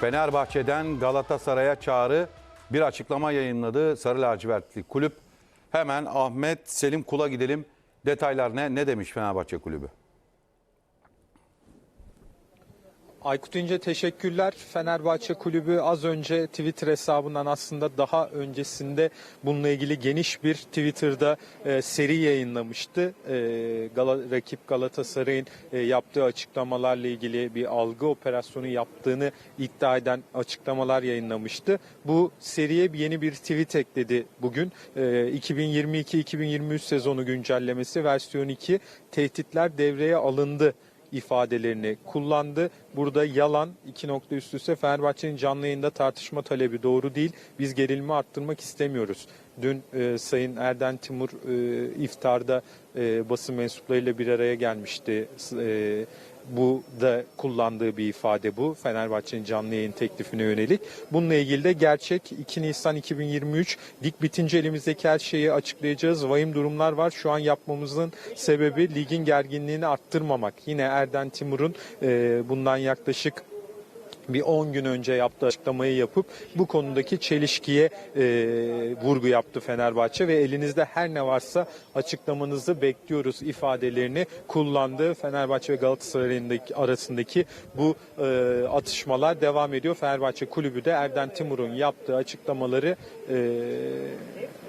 Fenerbahçe'den Galatasaray'a çağrı bir açıklama yayınladı Sarı Lacivertli kulüp. Hemen Ahmet Selim Kul'a gidelim. Detaylar ne? Ne demiş Fenerbahçe kulübü? Aykut İnce teşekkürler. Fenerbahçe Kulübü az önce Twitter hesabından aslında daha öncesinde bununla ilgili geniş bir Twitter'da e, seri yayınlamıştı. E, Gala- rakip Galatasaray'ın e, yaptığı açıklamalarla ilgili bir algı operasyonu yaptığını iddia eden açıklamalar yayınlamıştı. Bu seriye yeni bir tweet ekledi bugün. E, 2022-2023 sezonu güncellemesi versiyon 2 tehditler devreye alındı ifadelerini kullandı. Burada yalan iki nokta üst üste Fenerbahçe'nin canlı yayında tartışma talebi doğru değil. Biz gerilimi arttırmak istemiyoruz. Dün e, Sayın Erden Timur e, iftarda e, basın mensuplarıyla bir araya gelmişti. E, bu da kullandığı bir ifade bu. Fenerbahçe'nin canlı yayın teklifine yönelik. Bununla ilgili de gerçek 2 Nisan 2023 lig bitince elimizdeki her şeyi açıklayacağız. Vahim durumlar var. Şu an yapmamızın sebebi ligin gerginliğini arttırmamak. Yine Erden Timur'un e, bundan yaklaşık bir 10 gün önce yaptığı açıklamayı yapıp bu konudaki çelişkiye e, vurgu yaptı Fenerbahçe ve elinizde her ne varsa açıklamanızı bekliyoruz ifadelerini kullandı. Fenerbahçe ve Galatasaray'ın arasındaki bu e, atışmalar devam ediyor. Fenerbahçe kulübü de Erden Timur'un yaptığı açıklamaları e,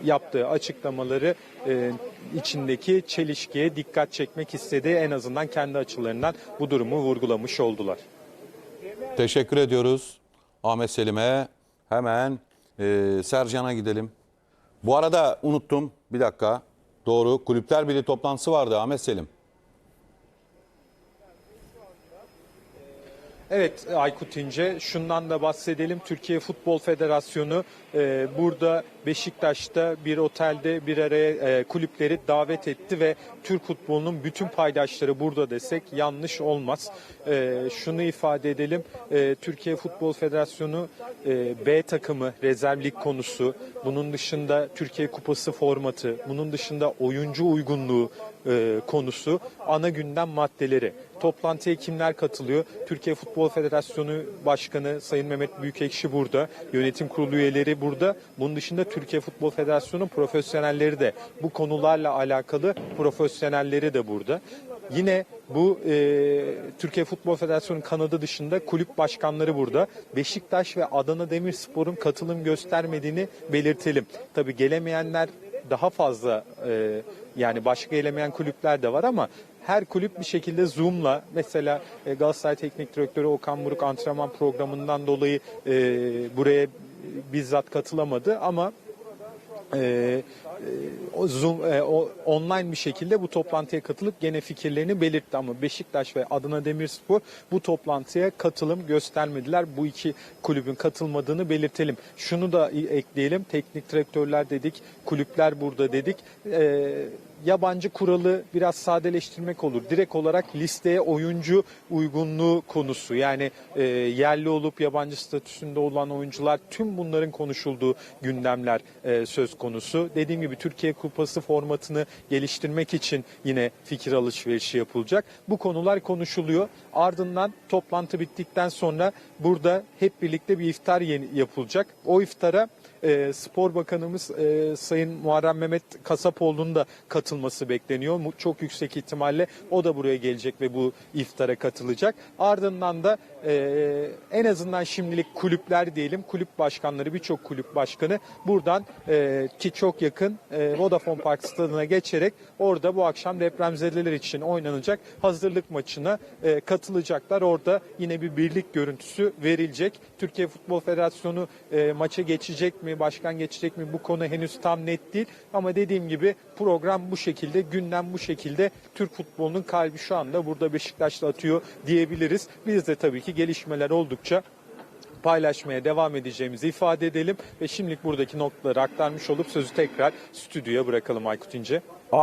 yaptığı açıklamaları e, içindeki çelişkiye dikkat çekmek istedi. En azından kendi açılarından bu durumu vurgulamış oldular. Teşekkür ediyoruz Ahmet Selim'e. Hemen e, Sercan'a gidelim. Bu arada unuttum bir dakika. Doğru Kulüpler Birliği toplantısı vardı Ahmet Selim. Evet Aykut İnce şundan da bahsedelim. Türkiye Futbol Federasyonu e, burada Beşiktaş'ta bir otelde bir araya e, kulüpleri davet etti ve Türk futbolunun bütün paydaşları burada desek yanlış olmaz. E, şunu ifade edelim. E, Türkiye Futbol Federasyonu e, B takımı rezervlik konusu, bunun dışında Türkiye Kupası formatı, bunun dışında oyuncu uygunluğu e, konusu ana gündem maddeleri. Toplantıya kimler katılıyor? Türkiye Futbol Federasyonu Başkanı Sayın Mehmet Büyükekşi burada. Yönetim kurulu üyeleri burada. Bunun dışında Türkiye Futbol Federasyonu profesyonelleri de bu konularla alakalı profesyonelleri de burada. Yine bu e, Türkiye Futbol Federasyonu kanadı dışında kulüp başkanları burada. Beşiktaş ve Adana Demirspor'un katılım göstermediğini belirtelim. Tabii gelemeyenler daha fazla e, yani başka gelemeyen kulüpler de var ama her kulüp bir şekilde Zoom'la mesela e, Galatasaray Teknik Direktörü Okan Buruk antrenman programından dolayı e, buraya bizzat katılamadı ama e, e, o Zoom e, o online bir şekilde bu toplantıya katılıp gene fikirlerini belirtti ama Beşiktaş ve Adana Demirspor bu toplantıya katılım göstermediler. Bu iki kulübün katılmadığını belirtelim. Şunu da ekleyelim. Teknik direktörler dedik, kulüpler burada dedik. E, yabancı kuralı biraz sadeleştirmek olur. Direkt olarak listeye oyuncu uygunluğu konusu yani e, yerli olup yabancı statüsünde olan oyuncular tüm bunların konuşulduğu gündemler e, söz konusu. Dediğim gibi Türkiye Kupası formatını geliştirmek için yine fikir alışverişi yapılacak. Bu konular konuşuluyor. Ardından toplantı bittikten sonra burada hep birlikte bir iftar yapılacak. O iftara e, Spor Bakanımız e, Sayın Muharrem Mehmet Kasapoğlu'nun da katılması bekleniyor. Çok yüksek ihtimalle o da buraya gelecek ve bu iftara katılacak. Ardından da e, en azından şimdilik kulüpler diyelim, kulüp başkanları, birçok kulüp başkanı buradan e, ki çok yakın e, Vodafone Park stadına geçerek orada bu akşam depremzedeler için oynanacak hazırlık maçına e, katılacaklar. Orada yine bir birlik görüntüsü verilecek. Türkiye Futbol Federasyonu e, maça geçecek mi, başkan geçecek mi bu konu henüz tam net değil. Ama dediğim gibi program bu şekilde, gündem bu şekilde. Türk futbolunun kalbi şu anda burada Beşiktaş'ta atıyor diyebiliriz. Biz de tabii ki gelişmeler oldukça paylaşmaya devam edeceğimizi ifade edelim ve şimdilik buradaki noktaları aktarmış olup sözü tekrar stüdyoya bırakalım Aykut İnce.